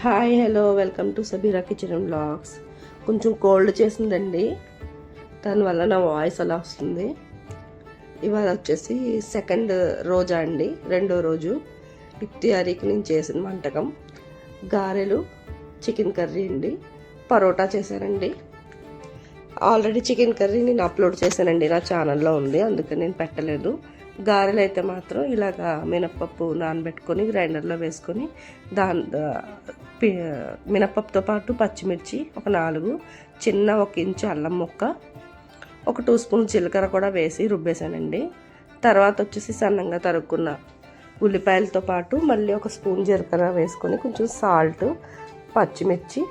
Hi hello welcome to Sabira kitchen blogs కొంచెం cold చేసిందండి. దానివల్ల నా వాయిస్ అలా వస్తుంది. ఇవాళ వచ్చేసి సెకండ్ రోజా అండి రెండో రోజు. ఇఫ్తియారీకి నేను చేసిన వంటకం. గారెలు చికెన్ కర్రీ అండి. పరోటా చేశానండి. ఆల్రెడీ చికెన్ కర్రీ నేను అప్లోడ్ చేశానండి నా ఛానల్లో ఉంది అందుకని నేను పెట్టలేదు. గారెలు అయితే మాత్రం ఇలాగా మినప్పప్పు నానబెట్టుకొని గ్రైండర్లో వేసుకొని దాని పి- మినప్పప్పుతో పాటు పచ్చిమిర్చి ఒక నాలుగు చిన్న ఒక ఇంచు అల్లం ముక్క ఒక టూ స్పూన్ జీలకర్ర కూడా వేసి రుబ్బేశానండి. తర్వాత వచ్చేసి సన్నంగా తరుక్కున్న ఉల్లిపాయలతో పాటు మళ్ళీ ఒక స్పూన్ జీలకర్ర వేసుకొని కొంచెం సాల్ట్ పచ్చిమిర్చి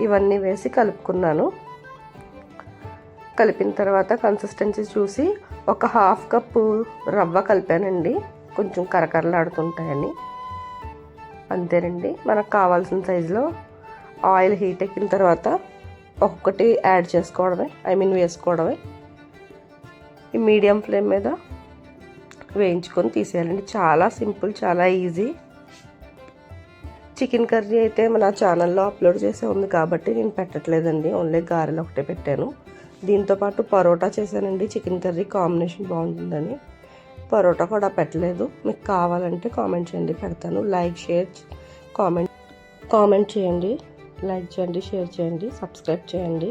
ఇవన్నీ వేసి కలుపుకున్నాను. కలిపిన తర్వాత కన్సిస్టెన్సీ చూసి ఒక హాఫ్ కప్పు రవ్వ కలిపానండి. కొంచెం కరకరలాడుతుంటాయని. అంతేనండి. మనకు కావాల్సిన సైజులో ఆయిల్ హీట్ ఎక్కిన తర్వాత ఒక్కొక్కటి యాడ్ చేసుకోవడమే ఐ మీన్ వేసుకోవడమే. ఈ మీడియం ఫ్లేమ్ మీద వేయించుకొని తీసేయాలండి. చాలా సింపుల్ చాలా ఈజీ. చికెన్ కర్రీ అయితే మన ఛానల్లో అప్లోడ్ చేసే ఉంది కాబట్టి నేను పెట్టట్లేదండి. ఓన్లీ గారెలు ఒకటే పెట్టాను. దీంతోపాటు పరోటా చేశానండి. చికెన్ కర్రీ కాంబినేషన్ బాగుంటుందని. పరోటా కూడా పెట్టలేదు. మీకు కావాలంటే కామెంట్ చేయండి పెడతాను. లైక్ షేర్ కామెంట్ కామెంట్ చేయండి. లైక్ చేయండి షేర్ చేయండి సబ్స్క్రైబ్ చేయండి.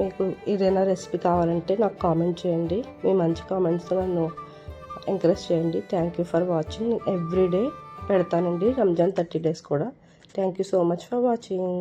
మీకు ఏదైనా రెసిపీ కావాలంటే నాకు కామెంట్ చేయండి. మీ మంచి కామెంట్స్ నన్ను ఎంకరేజ్ చేయండి. Thank you for watching every day పెడతానండి. రంజాన్ థర్టీ డేస్ కూడా. Thank you so much for watching